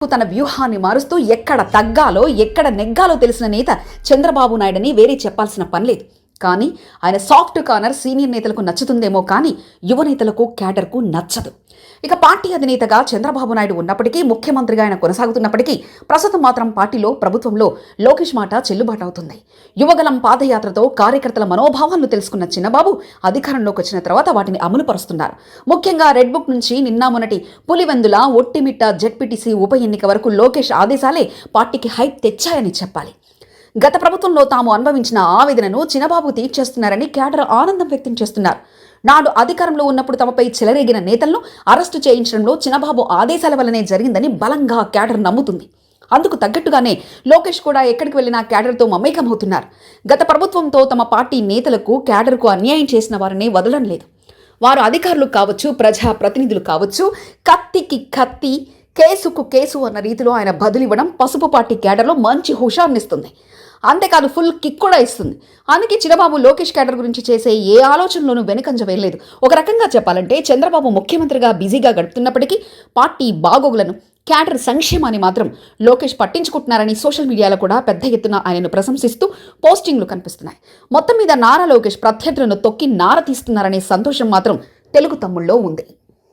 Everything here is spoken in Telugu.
తన వ్యూహాన్ని మారుస్తూ ఎక్కడ తగ్గాలో ఎక్కడ నెగ్గాలో తెలిసిన నేత చంద్రబాబు నాయుడని వేరే చెప్పాల్సిన పనిలేదు కానీ ఆయన సాఫ్ట్ కార్నర్ సీనియర్ నేతలకు నచ్చుతుందేమో కానీ యువ నేతలకు క్యాడర్కు నచ్చదు. ఇక పార్టీ అధినేతగా చంద్రబాబు నాయుడు ఉన్నప్పటికీ ముఖ్యమంత్రిగా ఆయన కొనసాగుతున్నప్పటికీ ప్రస్తుతం మాత్రం పార్టీలో ప్రభుత్వంలో లోకేష్ మాట చెల్లుబాటు అవుతుంది యువగలం పాదయాత్రతో కార్యకర్తల మనోభావాలను తెలుసుకున్న చిన్నబాబు అధికారంలోకి వచ్చిన తర్వాత వాటిని అమలు పరుస్తున్నారు ముఖ్యంగా రెడ్ బుక్ నుంచి నిన్న మొన్నటి పులివెందుల ఒట్టిమిట్ట జెడ్పీటీసీ ఉప ఎన్నిక వరకు లోకేష్ ఆదేశాలే పార్టీకి హైప్ తెచ్చాయని చెప్పాలి. గత ప్రభుత్వంలో తాము అనుభవించిన ఆవేదనను చిన్నబాబు తీర్చేస్తున్నారని క్యాడర్ ఆనందం వ్యక్తం చేస్తున్నారు. నాడు అధికారంలో ఉన్నప్పుడు తమపై చెలరేగిన నేతలను అరెస్టు చేయించడంలో చిన్నబాబు ఆదేశాల వల్లనే జరిగిందని బలంగా క్యాడర్ నమ్ముతుంది. అందుకు తగ్గట్టుగానే లోకేష్ కూడా ఎక్కడికి వెళ్ళినా క్యాడర్తో మమేకమవుతున్నారు. గత ప్రభుత్వంతో తమ పార్టీ నేతలకు క్యాడర్కు అన్యాయం చేసిన వారిని వదలడం లేదు. వారు అధికారులు కావచ్చు ప్రజా ప్రతినిధులు కావచ్చు కత్తికి కత్తి కేసుకు కేసు అన్న రీతిలో ఆయన బదులివ్వడం పసుపు పార్టీ క్యాడర్లో మంచి హుషార్నిస్తుంది. అంతేకాదు ఫుల్ కిక్ కూడా ఇస్తుంది. అందుకే చిరబాబు లోకేష్ క్యాడర్ గురించి చేసే ఏ ఆలోచనలోనూ వెనుకంజ వేయలేదు. ఒక రకంగా చెప్పాలంటే చంద్రబాబు ముఖ్యమంత్రిగా బిజీగా గడుపుతున్నప్పటికీ పార్టీ బాగోగులను క్యాడర్ సంక్షేమాన్ని మాత్రం లోకేష్ పట్టించుకుంటున్నారని సోషల్ మీడియాలో కూడా పెద్ద ఎత్తున ఆయనను ప్రశంసిస్తూ పోస్టింగ్లు కనిపిస్తున్నాయి. మొత్తం మీద నారా లోకేష్ ప్రత్యర్థులను తొక్కి నార తీస్తున్నారనే సంతోషం మాత్రం తెలుగు తమ్ముళ్ళలో ఉంది.